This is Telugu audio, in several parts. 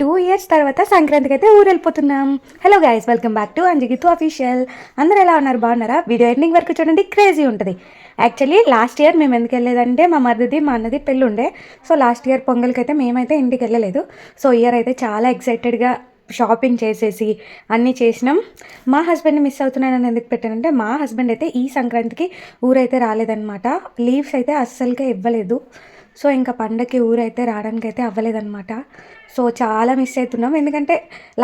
టూ ఇయర్స్ తర్వాత సంక్రాంతికి అయితే ఊరు వెళ్ళిపోతున్నాం hello guys welcome back to అంజగితు official అందరూ ఎలా ఉన్నారు? బాగున్నారా? వీడియో ఎండింగ్ వరకు చూడండి క్రేజీ ఉంటుంది. యాక్చువల్లీ లాస్ట్ ఇయర్ మేము ఎందుకు వెళ్ళలేదంటే మా మరిది మా అన్నది పెళ్ళి ఉండే సో లాస్ట్ ఇయర్ పొంగల్కి అయితే మేమైతే ఇంటికి వెళ్ళలేదు. సో ఇయర్ అయితే చాలా ఎక్సైటెడ్గా షాపింగ్ చేసేసి అన్నీ చేసినాం. మా హస్బెండ్ని మిస్ అవుతున్నానని ఎందుకు పెట్టానంటే మా హస్బెండ్ అయితే ఈ సంక్రాంతికి ఊరైతే రాలేదన్నమాట. లీవ్స్ అయితే అస్సలుగా ఇవ్వలేదు. సో ఇంకా పండగకి ఊరైతే రావడానికి అయితే అవ్వలేదన్నమాట. సో చాలా మిస్ అవుతున్నాం. ఎందుకంటే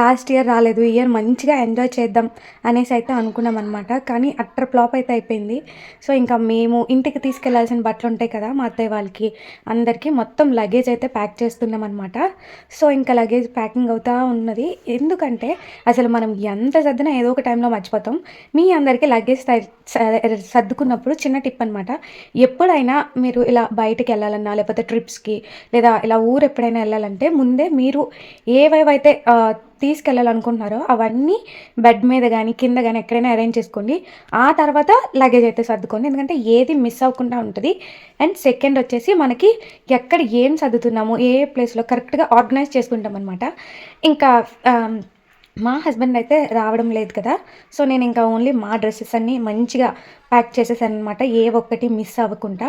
లాస్ట్ ఇయర్ రాలేదు ఇయర్ మంచిగా ఎంజాయ్ చేద్దాం అనేసి అయితే అనుకున్నాం అనమాట కానీ అట్టర్ ఫ్లాప్ అయితే అయిపోయింది. సో ఇంకా మేము ఇంటికి తీసుకెళ్ళాల్సిన బట్టలు ఉంటాయి కదా మా అత్తయ్య వాళ్ళకి అందరికీ మొత్తం లగేజ్ అయితే ప్యాక్ చేస్తున్నాం అనమాట సో ఇంకా లగేజ్ ప్యాకింగ్ అవుతా ఉన్నది. ఎందుకంటే అసలు మనం ఎంత సర్దినా ఏదో ఒక టైంలో మర్చిపోతాం. మీ అందరికీ లగేజ్ సర్దుకున్నప్పుడు చిన్న టిప్ అనమాట ఎప్పుడైనా మీరు ఇలా బయటకు వెళ్ళాలన్నా లేకపోతే ట్రిప్స్కి లేదా ఇలా ఊరు ఎప్పుడైనా వెళ్ళాలంటే ముందే మీరు ఏవేవైతే తీసుకెళ్ళాలనుకుంటున్నారో అవన్నీ బెడ్ మీద కానీ కింద కానీ ఎక్కడైనా అరేంజ్ చేసుకోండి. ఆ తర్వాత లగేజ్ అయితే సర్దుకోండి. ఎందుకంటే ఏది మిస్ అవ్వకుండా ఉంటుంది. అండ్ సెకండ్ వచ్చేసి మనకి ఎక్కడ ఏం సర్దుతున్నాము ఏ ప్లేస్లో కరెక్ట్గా ఆర్గనైజ్ చేసుకుంటాం అనమాట ఇంకా మా హస్బెండ్ అయితే రావడం లేదు కదా. సో నేను ఇంకా ఓన్లీ మా డ్రెస్సెస్ అన్నీ మంచిగా ప్యాక్ చేసేసాను అనమాట ఏ ఒక్కటి మిస్ అవ్వకుండా.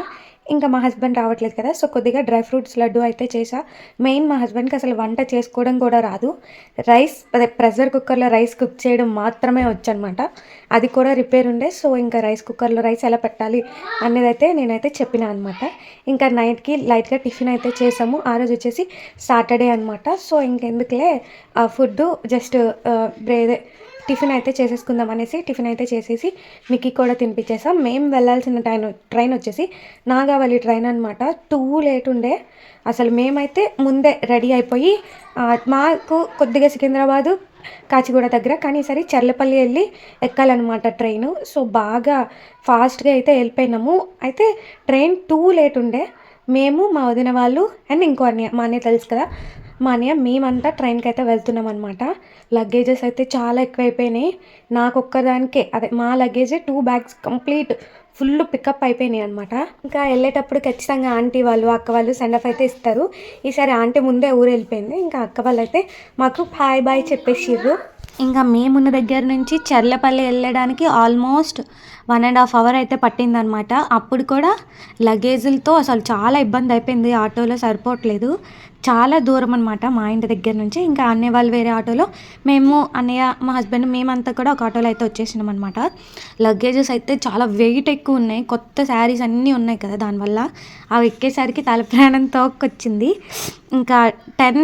ఇంకా మా హస్బెండ్ రావట్లేదు కదా సో కొద్దిగా డ్రై ఫ్రూట్స్ లడ్డు అయితే చేసా. మెయిన్ మా హస్బెండ్కి అసలు వంట చేసుకోవడం కూడా రాదు. రైస్ అదే ప్రెషర్ కుక్కర్లో రైస్ కుక్ చేయడం మాత్రమే వచ్చనమాట అది కూడా రిపేర్ ఉండే సో ఇంకా రైస్ కుక్కర్లో రైస్ ఎలా పెట్టాలి అనేది అయితే నేనైతే చెప్పిన అనమాట ఇంకా నైట్కి లైట్గా టిఫిన్ అయితే చేసాము. ఆ రోజు వచ్చేసి సాటర్డే అనమాట సో ఇంకెందుకులే ఫుడ్డు ఫుడ్ జస్ట్ బ్రేదే టిఫిన్ అయితే చేసేసుకుందాం అనేసి టిఫిన్ అయితే చేసేసి మిక్కీ కూడా తినిపించేసాం. మేము వెళ్ళాల్సిన ట్రైన్ ట్రైన్ వచ్చేసి నాగావళి ట్రైన్ అనమాట టూ లేట్ ఉండే. అసలు మేమైతే ముందే రెడీ అయిపోయి మాకు కొద్దిగా సికింద్రాబాదు కాచిగూడ దగ్గర కానీ ఈసారి చర్లపల్లి వెళ్ళి ఎక్కాలన్నమాట ట్రైన్. సో బాగా ఫాస్ట్గా అయితే వెళ్ళిపోయినాము. అయితే ట్రైన్ టూ లేట్ ఉండే. మేము మా వదిన వాళ్ళు అండ్ ఇంకో అన్నయ్య మా అన్నయ్య తెలుసు కదా మా అన్నయ్య మేమంతా ట్రైన్కి అయితే వెళ్తున్నాం అనమాట లగేజెస్ అయితే చాలా ఎక్కువైపోయినాయి. నాకు ఒక్కదానికే అదే మా లగేజే two bags complete. Full pickup అయిపోయినాయి అనమాట ఇంకా వెళ్ళేటప్పుడు ఖచ్చితంగా ఆంటీ వాళ్ళు అక్క వాళ్ళు సెండ్ ఆఫ్ అయితే ఇస్తారు. ఈసారి ఆంటీ ముందే ఊరు వెళ్ళిపోయింది. ఇంకా అక్క వాళ్ళు అయితే మాకు బాయ్ బాయ్ చెప్పేసిర్రు. ఇంకా మేమున్న దగ్గర నుంచి చర్లపల్లి వెళ్ళడానికి almost one and half hour అయితే పట్టిందనమాట అప్పుడు కూడా లగేజీలతో అసలు చాలా ఇబ్బంది అయిపోయింది. ఆటోలో సరిపోవట్లేదు. చాలా దూరం అనమాట మా ఇంటి దగ్గర నుంచి. ఇంకా అన్నయ్య వాళ్ళు వేరే ఆటోలో మేము అన్నయ్య మా హస్బెండ్ మేమంతా కూడా ఒక ఆటోలో అయితే వచ్చేసినాం అనమాట లగేజెస్ అయితే చాలా వెయిట్ ఎక్కువ ఉన్నాయి. కొత్త శారీస్ అన్నీ ఉన్నాయి కదా దానివల్ల అవి ఎక్కేసరికి తల ప్రాణం తోక్కొచ్చింది. ఇంకా టెన్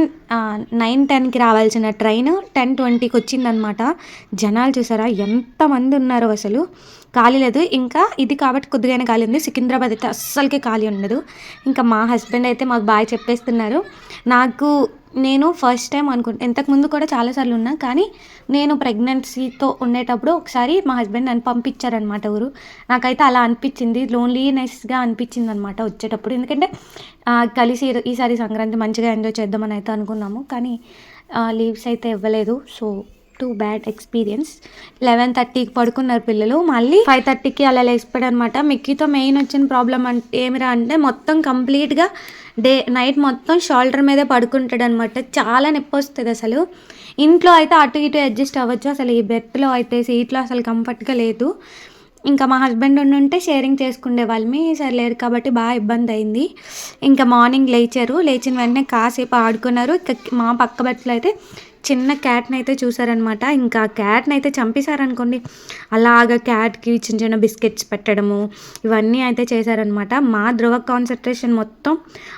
నైన్ టెన్కి రావాల్సిన ట్రైన్ టెన్ ట్వంటీకి వచ్చిందనమాట జనాలు చూసారా? ఎంతమంది ఉన్నారో అసలు. ఖాళీ లేదు. ఇంకా ఇది కాబట్టి కొద్దిగానే ఖాళీ ఉంది. సికింద్రాబాద్ అయితే అస్సలకి ఖాళీ ఉండదు. ఇంకా మా హస్బెండ్ అయితే మాకు బాగా చెప్పేస్తున్నారు. నాకు నేను ఫస్ట్ టైం అనుకుంటా ఇంతకుముందు కూడా చాలాసార్లు ఉన్నా కానీ నేను ప్రెగ్నెన్సీతో ఉండేటప్పుడు ఒకసారి మా హస్బెండ్ నన్ను పంపించారనమాట ఊరు. నాకైతే అలా అనిపించింది. లోన్లీనెస్గా అనిపించింది అనమాట వచ్చేటప్పుడు. ఎందుకంటే కలిసి ఈసారి సంక్రాంతి మంచిగా ఎంజాయ్ చేద్దామని అయితే అనుకున్నాము. కానీ లీవ్స్ అయితే ఇవ్వలేదు. So too bad experience eleven థర్టీకి పడుకున్నారు పిల్లలు. మళ్ళీ ఫైవ్ థర్టీకి అలా లేచిపోయాడు అనమాట మిక్కీతో మెయిన్ వచ్చిన ప్రాబ్లం అంటే ఏమిరా అంటే మొత్తం కంప్లీట్గా డే నైట్ మొత్తం షోల్డర్ మీదే పడుకుంటాడు అనమాట చాలా నొప్పి వస్తుంది అసలు. ఇంట్లో అయితే అటు ఇటు అడ్జస్ట్ అవ్వచ్చు అసలు. ఈ బెడ్లో అయితే సీట్లో అసలు కంఫర్ట్గా లేదు. ఇంకా మా హస్బెండ్ ఉంటే షేరింగ్ చేసుకునే వాళ్ళమి. సరే లేరు కాబట్టి బాగా ఇబ్బంది అయింది. ఇంకా మార్నింగ్ లేచారు. లేచిన వెంటనే కాసేపు ఆడుకున్నారు. ఇక మా పక్క బట్టలు అయితే చిన్న క్యాట్ని అయితే చూసారనమాట. ఇంకా క్యాట్ని అయితే చంపేశారనుకోండి అలాగ క్యాట్కి చిన్న చిన్న బిస్కెట్స్ పెట్టడము ఇవన్నీ అయితే చేశారనమాట. మా ధ్రువ కాన్సన్ట్రేషన్ మొత్తం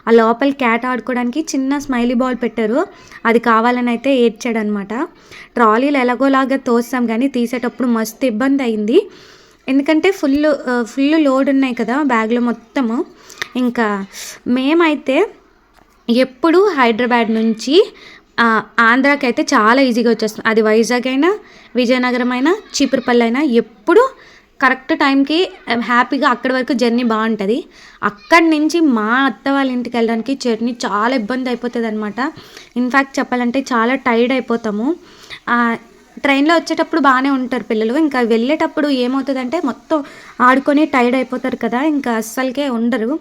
ఆ లోపల క్యాట్ ఆడుకోవడానికి చిన్న స్మైలీ బాల్ పెట్టారు. అది కావాలని అయితే ఏడ్చాడనమాట. ట్రాలీలు ఎలాగోలాగా తోస్తాం కానీ తీసేటప్పుడు మస్తు ఇబ్బంది అయింది. ఎందుకంటే ఫుల్ ఫుల్ లోడ్ ఉన్నాయి కదా బ్యాగ్లో మొత్తము. ఇంకా మేమైతే ఎప్పుడు హైదరాబాద్ నుంచి ఆంధ్రాకి అయితే చాలా ఈజీగా వచ్చేస్తుంది. అది వైజాగ్ అయినా విజయనగరం అయినా చీపురుపల్లి అయినా ఎప్పుడు కరెక్ట్ టైంకి హ్యాపీగా అక్కడి వరకు జర్నీ బాగుంటుంది. అక్కడి నుంచి మా అత్త వాళ్ళ ఇంటికి వెళ్ళడానికి జర్నీ చాలా ఇబ్బంది అయిపోతుంది అనమాట ఇన్ఫ్యాక్ట్ చెప్పాలంటే చాలా టైర్డ్ అయిపోతాము. ట్రైన్లో వచ్చేటప్పుడు బాగానే ఉంటారు పిల్లలు. ఇంకా వెళ్ళేటప్పుడు ఏమవుతుందంటే మొత్తం ఆడుకొని టైర్డ్ అయిపోతారు కదా ఇంకా అస్సలకే ఉండరు.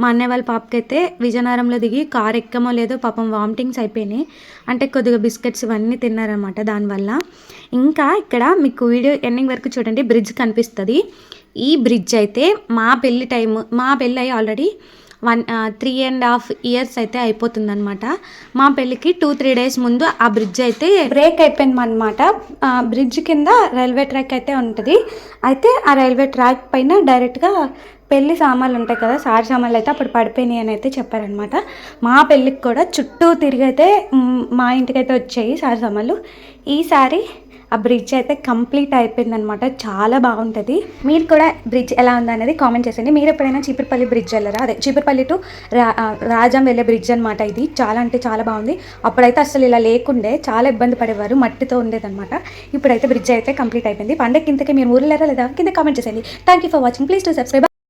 మా అన్నయ్య వాళ్ళ పాపకైతే విజయనగరంలో దిగి కార్ ఎక్కమో లేదో పాపం వామిటింగ్స్ అయిపోయినాయి. అంటే కొద్దిగా బిస్కెట్స్ ఇవన్నీ తిన్నారనమాట దానివల్ల. ఇంకా ఇక్కడ మీకు వీడియో ఎండింగ్ వరకు చూడండి బ్రిడ్జ్ కనిపిస్తుంది. ఈ బ్రిడ్జ్ అయితే మా పెళ్ళి టైం మా పెళ్ళి అయ్యి already one three and half years అయితే అయిపోతుందనమాట మా పెళ్ళికి టూ త్రీ డేస్ ముందు ఆ బ్రిడ్జ్ అయితే బ్రేక్ అయిపోయింది అనమాట బ్రిడ్జ్ కింద రైల్వే ట్రాక్ అయితే ఉంటుంది. అయితే ఆ రైల్వే ట్రాక్ పైన డైరెక్ట్గా పెళ్ళి సామాన్లు ఉంటాయి కదా సారి సామాన్లు అయితే అప్పుడు పడిపోయినాయి అని అయితే చెప్పారనమాట మా పెళ్ళికి కూడా చుట్టూ తిరిగి అయితే మా ఇంటికైతే వచ్చాయి సారి సామాన్లు. ఈసారి ఆ బ్రిడ్జ్ అయితే కంప్లీట్ అయిపోయింది అనమాట చాలా బాగుంటుంది. మీరు కూడా బ్రిడ్జ్ ఎలా ఉందనేది కామెంట్ చేయండి మీరు ఎప్పుడైనా చీపురుపల్లి బ్రిడ్జ్ వెళ్ళరా? అదే చీపురుపల్లి టు రా రాజం వెళ్ళే బ్రిడ్జ్ అనమాట ఇది. చాలా అంటే చాలా బాగుంది. అప్పుడైతే అసలు ఇలా లేకుండే చాలా ఇబ్బంది పడేవారు మట్టితో ఉండేదన్నమాట. ఇప్పుడైతే బ్రిడ్జ్ అయితే కంప్లీట్ అయిపోయింది. పండగ కిందకి మీరు ఊరు లేదా? కింద కామెంట్ చేసేయండి. Thank you for watching please to subscribe